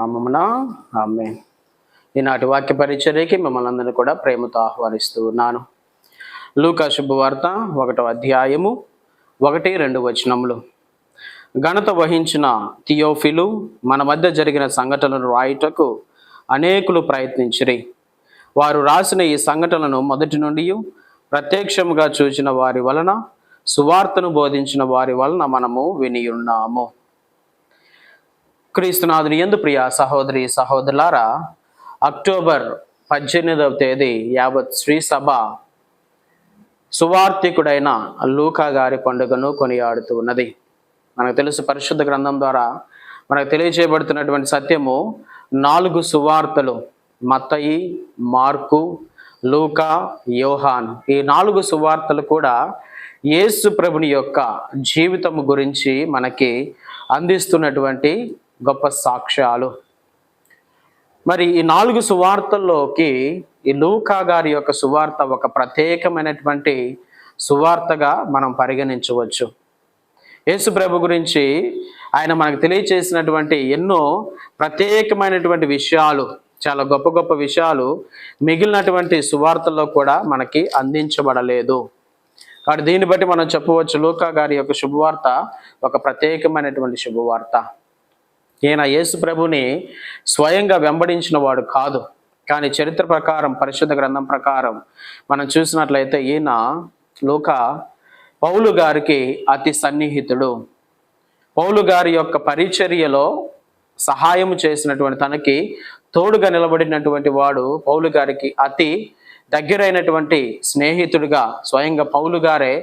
నామమున ఆమె ఈనాటి వాక్య పరిచర్యకి మిమ్మల్ని అందరినీ కూడా ప్రేమతో ఆహ్వానిస్తూ ఉన్నాను. లూకా శుభవార్త ఒకటో అధ్యాయము ఒకటి రెండు వచనములు. ఘనత వహించిన థియోఫిలు మన మధ్య జరిగిన సంఘటనలు రాయుటకు అనేకులు ప్రయత్నించిరి. వారు రాసిన ఈ సంఘటనలను మొదటి నుండి ప్రత్యక్షముగా చూసిన వారి వలన సువార్తను బోధించిన వారి వలన మనము వినియున్నాము క్రీస్తునాథుని ఎందు ప్రియ సహోదరి సహోదరులారా అక్టోబర్ పద్దెనిమిదవ తేదీ యావత్ శ్రీ సభ సువార్థికుడైన లూకా గారి పండుగను కొనియాడుతూ ఉన్నది. మనకు తెలుసు పరిశుద్ధ గ్రంథం ద్వారా మనకు తెలియజేయబడుతున్నటువంటి సత్యము నాలుగు సువార్తలు మత్తయి మార్కు లూకా యోహాన్. ఈ నాలుగు సువార్తలు కూడా యేసు ప్రభుని యొక్క జీవితము గురించి మనకి అందిస్తున్నటువంటి గొప్ప సాక్ష్యాలు. మరి ఈ నాలుగు సువార్తల్లోకి ఈ లూకా గారి యొక్క సువార్త ఒక ప్రత్యేకమైనటువంటి సువార్తగా మనం పరిగణించవచ్చు. యేసు ప్రభు గురించి ఆయన మనకు తెలియచేసినటువంటి ఎన్నో ప్రత్యేకమైనటువంటి విషయాలు చాలా గొప్ప గొప్ప విషయాలు మిగిలినటువంటి సువార్తల్లో కూడా మనకి అందించబడలేదు. కాబట్టి దీన్ని బట్టి మనం చెప్పవచ్చు లూకా గారి యొక్క శుభవార్త ఒక ప్రత్యేకమైనటువంటి శుభవార్త. ఈయన యేసు ప్రభుని స్వయంగా వెంబడించిన వాడు కాదు. కానీ చరిత్ర ప్రకారం పరిశుద్ధ గ్రంథం ప్రకారం మనం చూసినట్లయితే ఈయన లోక పౌలు గారికి అతి సన్నిహితుడు. పౌలు గారి యొక్క పరిచర్యలో సహాయం చేసినటువంటి తనకి తోడుగా నిలబడినటువంటి వాడు పౌలు గారికి అతి దగ్గరైనటువంటి స్నేహితుడిగా స్వయంగా పౌలు గారే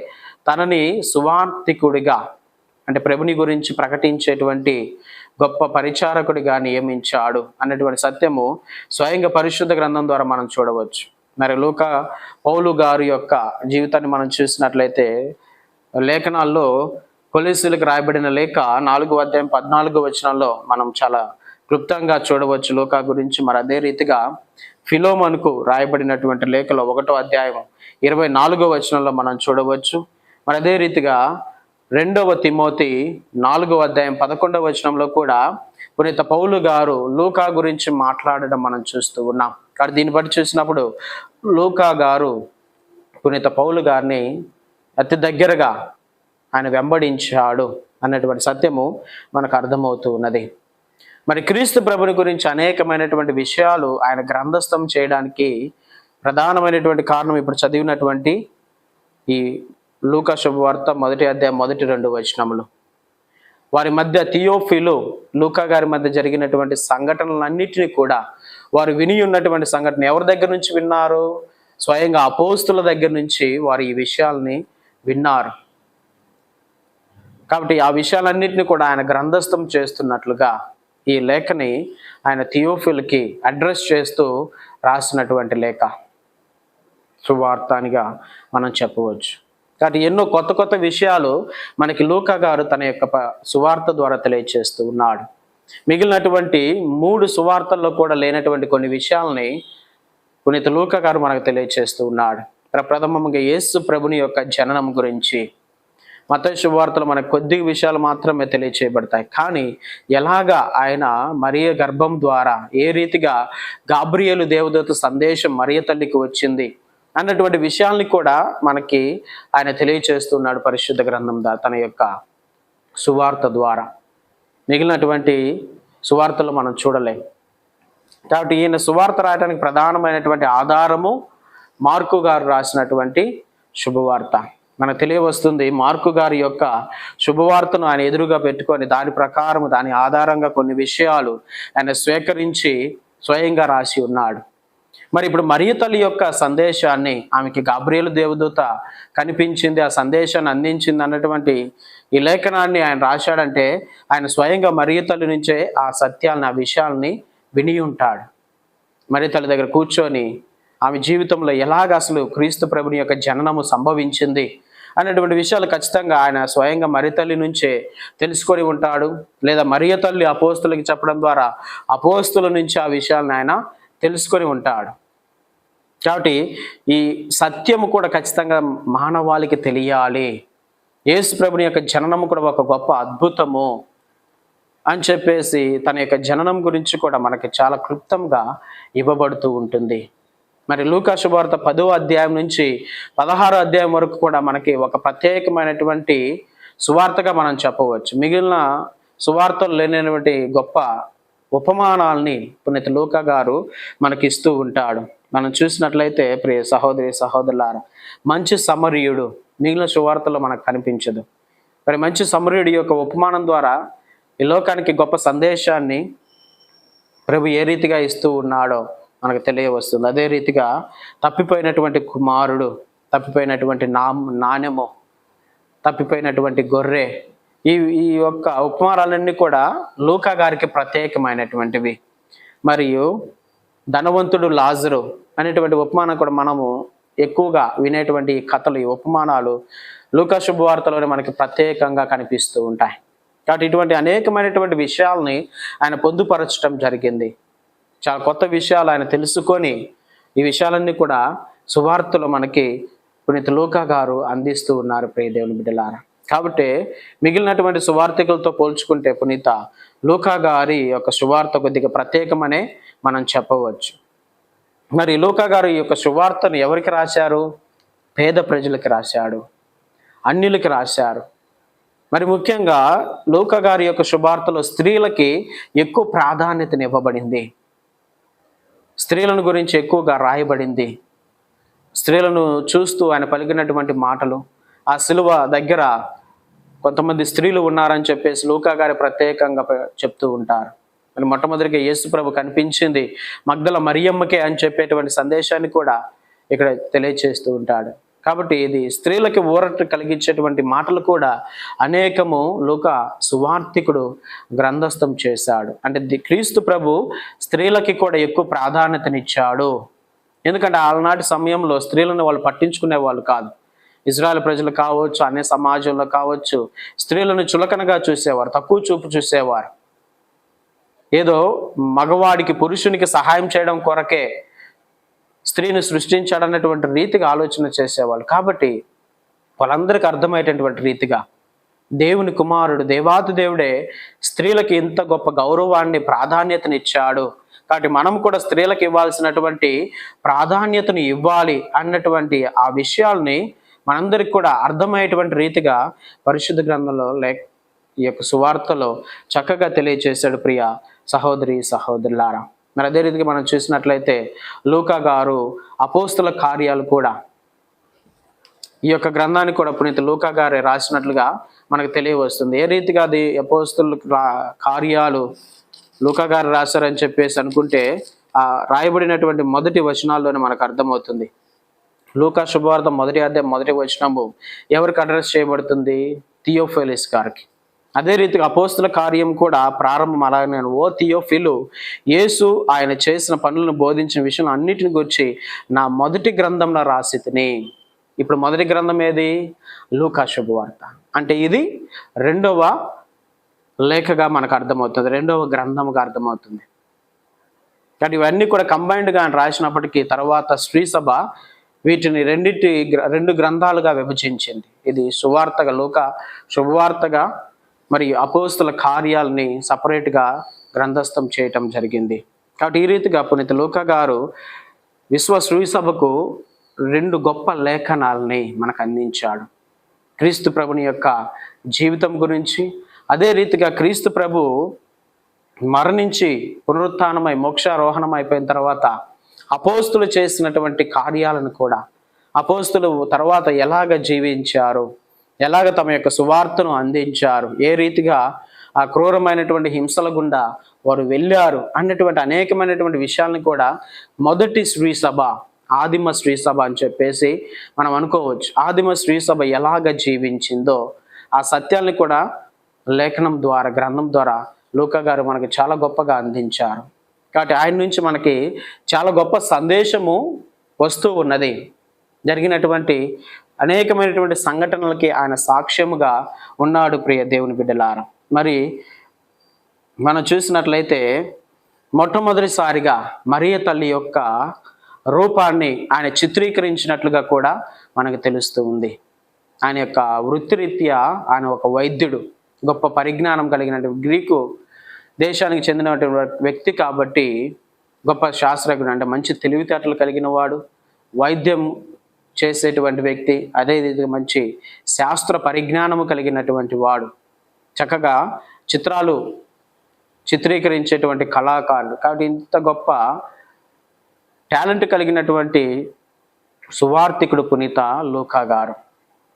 తనని సువార్థికుడిగా అంటే ప్రభుని గురించి ప్రకటించేటువంటి గొప్ప పరిచారకుడిగా నియమించాడు అన్నటువంటి సత్యము స్వయంగా పరిశుద్ధ గ్రంథం ద్వారా మనం చూడవచ్చు. మరి లూక పౌలు గారి యొక్క జీవితాన్ని మనం చూసినట్లయితే లేఖనాల్లో పోలీసులకు రాయబడిన లేఖ నాలుగు అధ్యాయం పద్నాలుగు వచనంలో మనం చాలా క్లుప్తంగా చూడవచ్చు. లోకా గురించి మరి అదే రీతిగా ఫిలోమన్కు రాయబడినటువంటి లేఖలో ఒకటో అధ్యాయం ఇరవై నాలుగో వచనంలో మనం చూడవచ్చు. మరి అదే రీతిగా రెండవ తిమోతి నాలుగవ అధ్యాయం పదకొండవ వచనంలో కూడా పునీత పౌలు గారు లూకా గురించి మాట్లాడడం మనం చూస్తూ ఉన్నాం. కానీ దీన్ని బట్టి చూసినప్పుడు లూకా గారు పునీత పౌలు గారిని అతి దగ్గరగా ఆయన వెంబడించాడు అన్నటువంటి సత్యము మనకు అర్థమవుతూ ఉన్నది. మరి క్రీస్తు ప్రభుని గురించి అనేకమైనటువంటి విషయాలు ఆయన గ్రంథస్థం చేయడానికి ప్రధానమైనటువంటి కారణం ఇప్పుడు చదివినటువంటి ఈ లూకా శుభవార్త మొదటి అధ్యాయం మొదటి రెండు వచనములు. వారి మధ్య థియోఫిలు లూకా గారి మధ్య జరిగినటువంటి సంఘటనలన్నిటినీ కూడా వారు విని ఉన్నటువంటి సంఘటన ఎవరి దగ్గర నుంచి విన్నారు? స్వయంగా అపోస్తుల దగ్గర నుంచి వారు ఈ విషయాల్ని విన్నారు. కాబట్టి ఆ విషయాలన్నింటినీ కూడా ఆయన గ్రంథస్థం చేస్తున్నట్లుగా ఈ లేఖని ఆయన థియోఫిల్కి అడ్రస్ చేస్తూ రాసినటువంటి లేఖ. సువార్తానిగా మనం చెప్పవచ్చు. కాబట్టి ఎన్నో కొత్త కొత్త విషయాలు మనకి లూకా గారు తన యొక్క సువార్త ద్వారా తెలియచేస్తూ ఉన్నాడు. మిగిలినటువంటి మూడు సువార్తల్లో కూడా లేనటువంటి కొన్ని విషయాలని పునీత లూకా గారు మనకు తెలియచేస్తూ ఉన్నాడు. ప్ర- ప్రథమంగా యేసు ప్రభుని యొక్క జననం గురించి. మత శుభవార్తలు మనకు కొద్ది విషయాలు మాత్రమే తెలియచేయబడతాయి. కానీ ఎలాగా ఆయన మరియ గర్భం ద్వారా ఏ రీతిగా గాబ్రియలు దేవదూత సందేశం మరియ తల్లికి వచ్చింది? అన్నటువంటి విషయాల్ని కూడా మనకి ఆయన తెలియచేస్తున్నాడు పరిశుద్ధ గ్రంథం దా తన యొక్క సువార్త ద్వారా. మిగిలినటువంటి సువార్తలు మనం చూడలేం. కాబట్టి ఈయన సువార్త రాయడానికి ప్రధానమైనటువంటి ఆధారము మార్కు గారు రాసినటువంటి శుభవార్త. మనకు తెలియవస్తుంది మార్కు గారి యొక్క శుభవార్తను ఆయన ఎదురుగా పెట్టుకొని దాని ప్రకారం దాని ఆధారంగా కొన్ని విషయాలు ఆయన స్వీకరించి స్వయంగా రాసి ఉన్నాడు. మరి ఇప్పుడు మరియు తల్లి యొక్క సందేశాన్ని ఆమెకి గాబ్రియలు దేవదూత కనిపించింది ఆ సందేశాన్ని అందించింది అన్నటువంటి ఈ లేఖనాన్ని ఆయన రాశాడంటే ఆయన స్వయంగా మరియు తల్లి నుంచే ఆ సత్యాలని ఆ విషయాల్ని విని ఉంటాడు. మరియు తల్లి దగ్గర కూర్చొని ఆమె జీవితంలో ఎలాగ అసలు క్రీస్తు ప్రభుని యొక్క జననము సంభవించింది అనేటువంటి విషయాలు ఖచ్చితంగా ఆయన స్వయంగా మరితల్లి నుంచే తెలుసుకొని ఉంటాడు. లేదా మరియ తల్లి అపోస్తులకి చెప్పడం ద్వారా అపోస్తుల నుంచి ఆ విషయాలను ఆయన తెలుసుకొని ఉంటాడు. కాబట్టి ఈ సత్యము కూడా ఖచ్చితంగా మానవాళికి తెలియాలి. యేసు ప్రభుని యొక్క జననము కూడా ఒక గొప్ప అద్భుతము అని చెప్పేసి తన యొక్క జననం గురించి కూడా మనకి చాలా క్లుప్తంగా ఇవ్వబడుతూ ఉంటుంది. మరి లూకాశుభార్త పదో అధ్యాయం నుంచి పదహారో అధ్యాయం వరకు కూడా మనకి ఒక ప్రత్యేకమైనటువంటి సువార్తగా మనం చెప్పవచ్చు. మిగిలిన సువార్తలు లేనటువంటి గొప్ప ఉపమానాల్ని పునీత లూకా గారు మనకి ఇస్తూ ఉంటాడు. మనం చూసినట్లయితే ప్రియ సహోదరి సహోదరులారా మంచి సమరీయుడు మిగిలిన సువార్తలో మనకు కనిపించదు. మరి మంచి సమరీయుడి యొక్క ఉపమానం ద్వారా ఈ లోకానికి గొప్ప సందేశాన్ని ప్రభు ఏ రీతిగా ఇస్తూ ఉన్నాడో మనకు తెలియవస్తుంది. అదే రీతిగా తప్పిపోయినటువంటి కుమారుడు తప్పిపోయినటువంటి నా నాణ్యము తప్పిపోయినటువంటి గొర్రె ఈ ఈ యొక్క ఉపమానాలన్నీ కూడా లూకా గారికి ప్రత్యేకమైనటువంటివి. మరియు ధనవంతుడు లాజరు అనేటువంటి ఉపమానం కూడా మనము ఎక్కువగా వినేటువంటి కథలు ఈ ఉపమానాలు లూకా శుభవార్తలోనే మనకి ప్రత్యేకంగా కనిపిస్తూ ఉంటాయి. కాబట్టి ఇటువంటి అనేకమైనటువంటి విషయాల్ని ఆయన పొందుపరచడం జరిగింది. చాలా కొత్త విషయాలు ఆయన తెలుసుకొని ఈ విషయాలన్నీ కూడా సువార్తలో మనకి పునీత లూకా గారు అందిస్తూ ఉన్నారు ప్రియదేవుని బిడ్డలారా. కాబట్టి మిగిలినటువంటి సువార్తికులతో పోల్చుకుంటే పునీత లూకా గారి యొక్క సువార్త కొద్దిగా ప్రత్యేకమనే మనం చెప్పవచ్చు. మరి లూకా గారు ఈ యొక్క సువార్తను ఎవరికి రాశారు? పేద ప్రజలకి రాశాడు. అన్యులకి రాశారు. మరి ముఖ్యంగా లోక గారి యొక్క శుభార్తలో స్త్రీలకి ఎక్కువ ప్రాధాన్యతని ఇవ్వబడింది స్త్రీలను గురించి ఎక్కువగా రాయబడింది. స్త్రీలను చూస్తూ ఆయన పలికినటువంటి మాటలు ఆ సిలువ దగ్గర కొంతమంది స్త్రీలు ఉన్నారని చెప్పేసి లోకా గారి ప్రత్యేకంగా చెప్తూ ఉంటారు. మరి మొట్టమొదటిగా యేసు ప్రభు కనిపించింది మగ్దల మరియమ్మకే అని చెప్పేటువంటి సందేశాన్ని కూడా ఇక్కడ తెలియచేస్తూ ఉంటాడు. కాబట్టి ఇది స్త్రీలకి ఊరట కలిగించేటువంటి మాటలు కూడా అనేకము లోక సువార్థికుడు గ్రంథస్థం చేశాడు. అంటే ది- క్రీస్తు ప్రభు స్త్రీలకి కూడా ఎక్కువ ప్రాధాన్యతనిచ్చాడు. ఎందుకంటే ఆనాటి సమయంలో స్త్రీలను వాళ్ళు పట్టించుకునే వాళ్ళు కాదు. ఇజ్రాయల్ ప్రజలు కావచ్చు అనే సమాజంలో కావచ్చు స్త్రీలను చులకనగా చూసేవారు తక్కువ చూపు చూసేవారు. ఏదో మగవాడికి పురుషునికి సహాయం చేయడం కొరకే స్త్రీని సృష్టించాడన్నటువంటి రీతిగా ఆలోచన చేసేవాళ్ళు. కాబట్టి వాళ్ళందరికీ అర్థమయ్యేటటువంటి రీతిగా దేవుని కుమారుడు దేవాది దేవుడే స్త్రీలకి ఇంత గొప్ప గౌరవాన్ని ప్రాధాన్యతనిచ్చాడు. కాబట్టి మనం కూడా స్త్రీలకు ఇవ్వాల్సినటువంటి ప్రాధాన్యతను ఇవ్వాలి అన్నటువంటి ఆ విషయాల్ని మనందరికి కూడా అర్థమయ్యేటువంటి రీతిగా పరిశుద్ధ గ్రంథంలో లే ఈ యొక్క సువార్తలో చక్కగా తెలియచేశాడు ప్రియ. సహోదరి సహోదరులారా మరి అదే రీతిగా మనం చూసినట్లయితే లూకా గారు అపోస్తుల కార్యాలు కూడా ఈ యొక్క గ్రంథాన్ని కూడా పునీత లూకా గారే రాసినట్లుగా మనకు తెలియవస్తుంది. ఏ రీతిగా అది అపోస్తుల కార్యాలు లూకా గారు రాశారని చెప్పేసి అనుకుంటే ఆ రాయబడినటువంటి మొదటి వచనాల్లోనే మనకు అర్థమవుతుంది. లూకా శుభవార్త మొదటి అధ్యాయం మొదటి వచనము ఎవరికి అడ్రస్ చేయబడుతుంది? థియోఫెలిస్ గారికి. అదే రీతిగా అపోస్తుల కార్యం కూడా ప్రారంభం అలాగే ఓ థియోఫిలు యేసు ఆయన చేసిన పనులను బోధించిన విషయం అన్నిటిని గురించి నా మొదటి గ్రంథంలో రాసి తిని ఇప్పుడు మొదటి గ్రంథం ఏది? లూకా శుభవార్త అంటే ఇది రెండవ లేఖగా మనకు అర్థమవుతుంది. రెండవ గ్రంథముగా అర్థమవుతుంది. కానీ ఇవన్నీ కూడా కంబైన్డ్గా ఆయన రాసినప్పటికీ తర్వాత శ్రీ సభ వీటిని రెండింటి గ్ర- రెండు గ్రంథాలుగా విభజించింది. ఇది సువార్తగా లోక శుభవార్తగా మరియు అపోస్తుల కార్యాలని సపరేట్గా గ్రంథస్థం చేయటం జరిగింది. కాబట్టి ఈ రీతిగా పునీత లోక గారు విశ్వ శ్రీసభకు రెండు గొప్ప లేఖనాలని మనకు అందించాడు. క్రీస్తు ప్రభుని యొక్క జీవితం గురించి అదే రీతిగా క్రీస్తు ప్రభు మరణించి పునరుత్నమై మోక్షారోహణం అయిపోయిన తర్వాత అపోస్తులు చేసినటువంటి కార్యాలను కూడా అపోస్తులు తర్వాత ఎలాగ జీవించారు ఎలాగ తమ యొక్క సువార్తను అందించారు? ఏ రీతిగా ఆ క్రూరమైనటువంటి హింసల గుండా వారు వెళ్ళారు? అన్నటువంటి అనేకమైనటువంటి విషయాలను కూడా మొదటి శ్రీ సభ ఆదిమ శ్రీ సభ అని చెప్పేసి మనం అనుకోవచ్చు. ఆదిమ శ్రీ సభ ఎలాగ జీవించిందో ఆ సత్యాన్ని కూడా లేఖనం ద్వారా గ్రంథం ద్వారా లూక గారు మనకి చాలా గొప్పగా అందించారు. కాబట్టి ఆయన నుంచి మనకి చాలా గొప్ప సందేశము వస్తూ ఉన్నది. జరిగినటువంటి అనేకమైనటువంటి సంఘటనలకి ఆయన సాక్ష్యముగా ఉన్నాడు ప్రియ దేవుని బిడ్డలారా. మరి మనం చూసినట్లయితే మొట్టమొదటిసారిగా మరియ తల్లి యొక్క రూపాన్ని ఆయన చిత్రీకరించినట్లుగా కూడా మనకు తెలుస్తూ ఉంది. ఆయన యొక్క వృత్తిరీత్యా ఆయన ఒక వైద్యుడు గొప్ప పరిజ్ఞానం కలిగినటువంటి గ్రీకు దేశానికి చెందినటువంటి వ్యక్తి కాబట్టి గొప్ప శాస్త్రజ్ఞుడు అంటే మంచి తెలివితేటలు కలిగిన వాడు వైద్యం చేసేటువంటి వ్యక్తి అదే మంచి శాస్త్ర పరిజ్ఞానము కలిగినటువంటి వాడు. చక్కగా చిత్రాలు చిత్రీకరించేటువంటి కళాకారుడు కాబట్టి ఇంత గొప్ప టాలెంట్ కలిగినటువంటి సువార్థికుడు పునీత లూకా గారు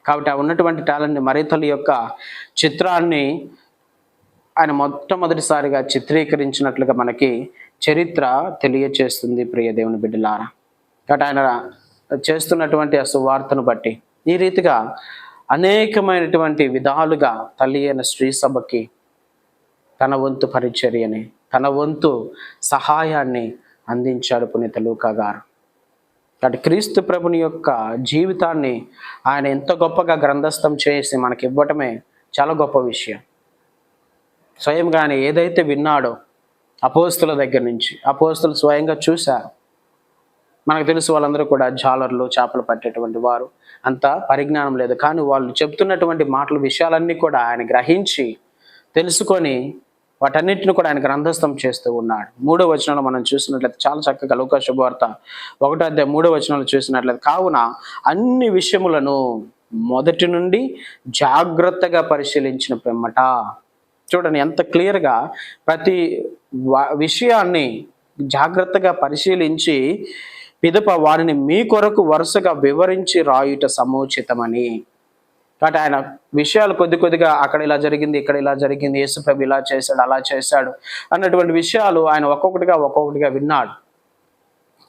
కాబట్టి ఆ ఉన్నటువంటి టాలెంట్ మరితల యొక్క చిత్రాన్ని ఆయన మొట్టమొదటిసారిగా చిత్రీకరించినట్లుగా మనకి చరిత్ర తెలియచేస్తుంది ప్రియ దేవుని బిడ్డలారా. కాబట్టి ఆయన చేస్తున్నటువంటి ఆ సువార్తను బట్టి. ఈ రీతిగా అనేకమైనటువంటి విధాలుగా తల్లి అయిన స్త్రీ సభకి తన వంతు పరిచర్యని తన వంతు సహాయాన్ని అందించాడు పునీత లూకా గారు. అటు క్రీస్తు ప్రభుని యొక్క జీవితాన్ని ఆయన ఎంత గొప్పగా గ్రంథస్థం చేసి మనకి ఇవ్వటమే చాలా గొప్ప విషయం. స్వయంగా ఆయన ఏదైతే విన్నాడో అపోస్తుల దగ్గర నుంచి అపోస్తులు స్వయంగా చూశారు. మనకు తెలుసు వాళ్ళందరూ కూడా జాలర్లు చేపలు పట్టేటువంటి వారు. అంత పరిజ్ఞానం లేదు. కానీ వాళ్ళు చెప్తున్నటువంటి మాటలు విషయాలన్నీ కూడా ఆయన గ్రహించి తెలుసుకొని వాటన్నిటిని కూడా ఆయన గ్రంథస్థం చేస్తూ ఉన్నాడు. మూడో వచనంలో మనం చూసినట్లయితే చాలా చక్కగా లోక శుభవార్త ఒకటో అధ్యాయం మూడో వచనంలో చూసినట్లయితే కావున అన్ని విషయములను మొదటి నుండి జాగ్రత్తగా పరిశీలించిన పిమ్మట. చూడండి ఎంత క్లియర్గా ప్రతి విషయాన్ని జాగ్రత్తగా పరిశీలించి పిదప వారిని మీ కొరకు వరుసగా వివరించి రాయుట సముచితమని. కాబట్టి ఆయన విషయాలు కొద్ది కొద్దిగా అక్కడ ఇలా జరిగింది ఇక్కడ ఇలా జరిగింది యేసుప్రభు ఇలా చేశాడు అలా చేశాడు అన్నటువంటి విషయాలు ఆయన ఒక్కొక్కటిగా ఒక్కొక్కటిగా విన్నాడు.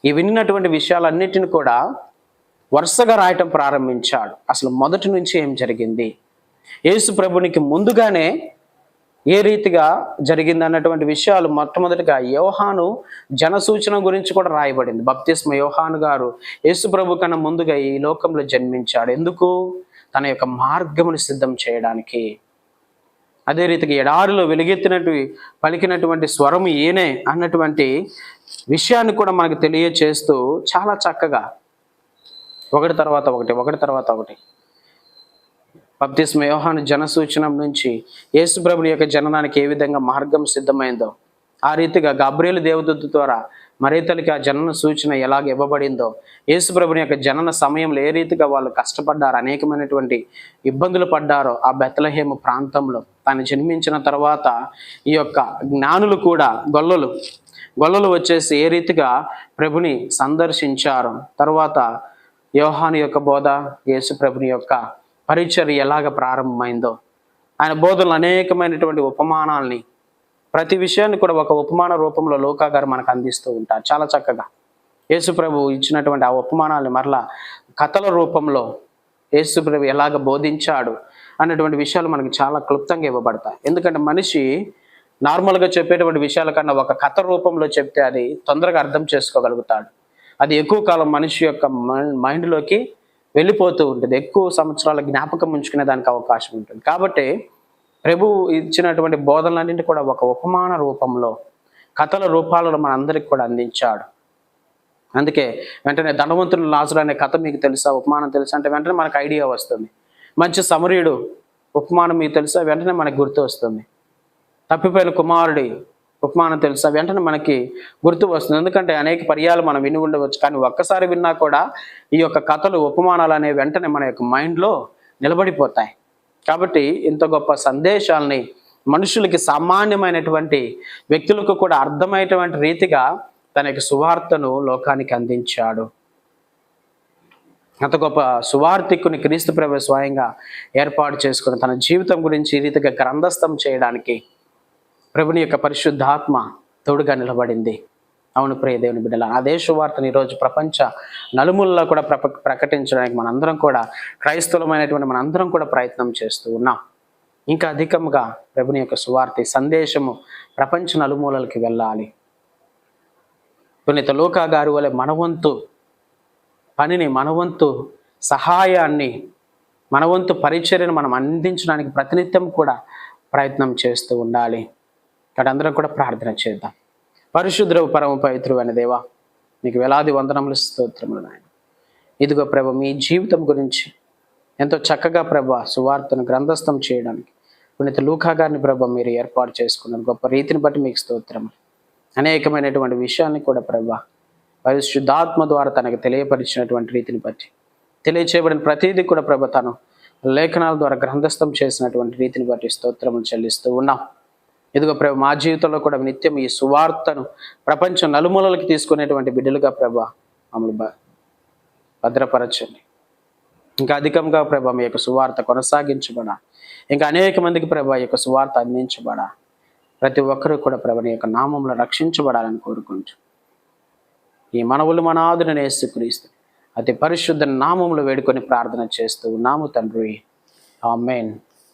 ఈ విన్నటువంటి విషయాలన్నిటిని కూడా వరుసగా రాయటం ప్రారంభించాడు. అసలు మొదటి నుంచి ఏం జరిగింది? యేసు ప్రభునికి ముందుగానే ఏ రీతిగా జరిగింది అన్నటువంటి విషయాలు మొట్టమొదటిగా యోహాను జనసూచన గురించి కూడా రాయబడింది. బప్తిస్మ యోహాను గారు యేసు ప్రభు కన్నా ముందుగా ఈ లోకంలో జన్మించాడు. ఎందుకు? తన యొక్క మార్గమును సిద్ధం చేయడానికి. అదే రీతిగా ఎడారిలో వెలుగెత్తినట్టు పలికినటువంటి స్వరం ఈయనే అన్నటువంటి విషయాన్ని కూడా మనకు తెలియచేస్తూ చాలా చక్కగా ఒకటి తర్వాత ఒకటి ఒకటి తర్వాత ఒకటి బప్తిస్మ యోహాను జన సూచనం నుంచి యేసుప్రభుని యొక్క జననానికి ఏ విధంగా మార్గం సిద్ధమైందో ఆ రీతిగా గబ్రేలు దేవదూత ద్వారా మరీతలకి ఆ జనన సూచన ఎలాగ ఇవ్వబడిందో యేసుప్రభుని యొక్క జనన సమయంలో ఏ రీతిగా వాళ్ళు కష్టపడ్డారు అనేకమైనటువంటి ఇబ్బందులు పడ్డారో ఆ బెత్తలహేమ ప్రాంతంలో తాను జన్మించిన తర్వాత ఈ యొక్క జ్ఞానులు కూడా గొల్లలు గొల్లలు వచ్చేసి ఏ రీతిగా ప్రభుని సందర్శించారు. తర్వాత యోహాను యొక్క బోధ యేసుప్రభుని యొక్క పరిచర్య ఎలాగ ప్రారంభమైందో. ఆయన బోధనలు అనేకమైనటువంటి ఉపమానాల్ని ప్రతి విషయాన్ని కూడా ఒక ఉపమాన రూపంలో లోకా గారు మనకు అందిస్తూ ఉంటారు. చాలా చక్కగా. యేసుప్రభు ఇచ్చినటువంటి ఆ ఉపమానాల్ని మరలా కథల రూపంలో యేసుప్రభు ఎలాగ బోధించాడు అన్నటువంటి విషయాలు మనకి చాలా క్లుప్తంగా ఇవ్వబడతాయి. ఎందుకంటే మనిషి నార్మల్గా చెప్పేటువంటి విషయాల కన్నా ఒక కథ రూపంలో చెప్తే అది తొందరగా అర్థం చేసుకోగలుగుతాడు. అది ఎక్కువ కాలం మనిషి యొక్క మైండ్- మైండ్లోకి వెళ్ళిపోతూ ఉంటుంది. ఎక్కువ సంవత్సరాల జ్ఞాపకం ఉంచుకునే దానికి అవకాశం ఉంటుంది. కాబట్టి ప్రభు ఇచ్చినటువంటి బోధనలన్నింటి కూడా ఒక ఉపమాన రూపంలో కథల రూపాలను మన అందరికి కూడా అందించాడు. అందుకే వెంటనే ధనవంతుడు లాజుడు అనే కథ మీకు తెలుసా? ఉపమానం తెలుసా? అంటే వెంటనే మనకు ఐడియా వస్తుంది. మంచి సమరీయుడు ఉపమానం మీకు తెలుసా? వెంటనే మనకు గుర్తు వస్తుంది. తప్పిపోయిన కుమారుడి ఉపమానం తెలుసా. వెంటనే మనకి గుర్తు వస్తుంది. ఎందుకంటే అనేక పర్యాలు మనం విని ఉండవచ్చు. కానీ ఒక్కసారి విన్నా కూడా ఈ యొక్క కథలు ఉపమానాలు అనేవి వెంటనే మన యొక్క మైండ్లో నిలబడిపోతాయి. కాబట్టి ఇంత గొప్ప సందేశాలని మనుషులకి సామాన్యమైనటువంటి వ్యక్తులకు కూడా అర్థమయ్యేటువంటి రీతిగా తన యొక్క సువార్తను లోకానికి అందించాడు. అంత గొప్ప సువార్థికుని క్రీస్తు ప్రభు స్వయంగా ఏర్పాటు చేసుకుని తన జీవితం గురించి ఈ రీతిగా గ్రంథస్థం చేయడానికి ప్రభుని యొక్క పరిశుద్ధాత్మ తోడుగా నిలబడింది. అవును ప్రియ దేవుని బిడ్డల అదే సువార్తను ఈరోజు ప్రపంచ నలుమూలలో కూడా ప్రప ప్రకటించడానికి మనందరం కూడా క్రైస్తవులమైనటువంటి మనందరం కూడా ప్రయత్నం చేస్తూ ఉన్నాం. ఇంకా అధికంగా ప్రభుని యొక్క సువార్త సందేశము ప్రపంచ నలుమూలలకి వెళ్ళాలి. పునీత లోకా గారు వలె మనవంతు పనిని మనవంతు సహాయాన్ని మనవంతు పరిచర్యను మనం అందించడానికి ప్రతినిత్యం కూడా ప్రయత్నం చేస్తూ ఉండాలి. ఇక్కడ అందరం కూడా ప్రార్థన చేద్దాం. పరిశుద్ర పరమ పవిత్రు అనే దేవా మీకు వేలాది వందనములు స్తోత్రములు నాయన. ఇదిగో ప్రభ మీ జీవితం గురించి ఎంతో చక్కగా ప్రభ సువార్తను గ్రంథస్థం చేయడానికి పునీత లూకా గారిని ప్రభ మీరు ఏర్పాటు చేసుకున్నారు. గొప్ప రీతిని బట్టి మీకు స్తోత్రములు. అనేకమైనటువంటి విషయాన్ని కూడా ప్రభ పరిశుద్ధాత్మ ద్వారా తనకు తెలియపరిచినటువంటి రీతిని బట్టి తెలియచేయబడిన ప్రతిదీ కూడా ప్రభ తను లేఖనాల ద్వారా గ్రంథస్థం చేసినటువంటి రీతిని బట్టి స్తోత్రములు చెల్లిస్తూ ఉన్నాం. ఇదిగో ప్రభ మా జీవితంలో కూడా నిత్యం ఈ సువార్తను ప్రపంచం నలుమూలలకి తీసుకునేటువంటి బిడ్డలుగా ప్రభా మమ్మల్ని భ- భద్రపరచండి. ఇంకా అధికంగా ప్రభా మీ యొక్క సువార్త కొనసాగించబడ. ఇంకా అనేక మందికి ప్రభా యొక్క సువార్త అందించబడ. ప్రతి ఒక్కరూ కూడా ప్రభ యొక్క నామంలో రక్షించబడాలని కోరుకుంటూ. ఈ మనవులు మనాదుని యేసుక్రీస్తు అతి పరిశుద్ధ నామములు వేడుకొని ప్రార్థన చేస్తూ నాము తండ్రి. ఆమెన్.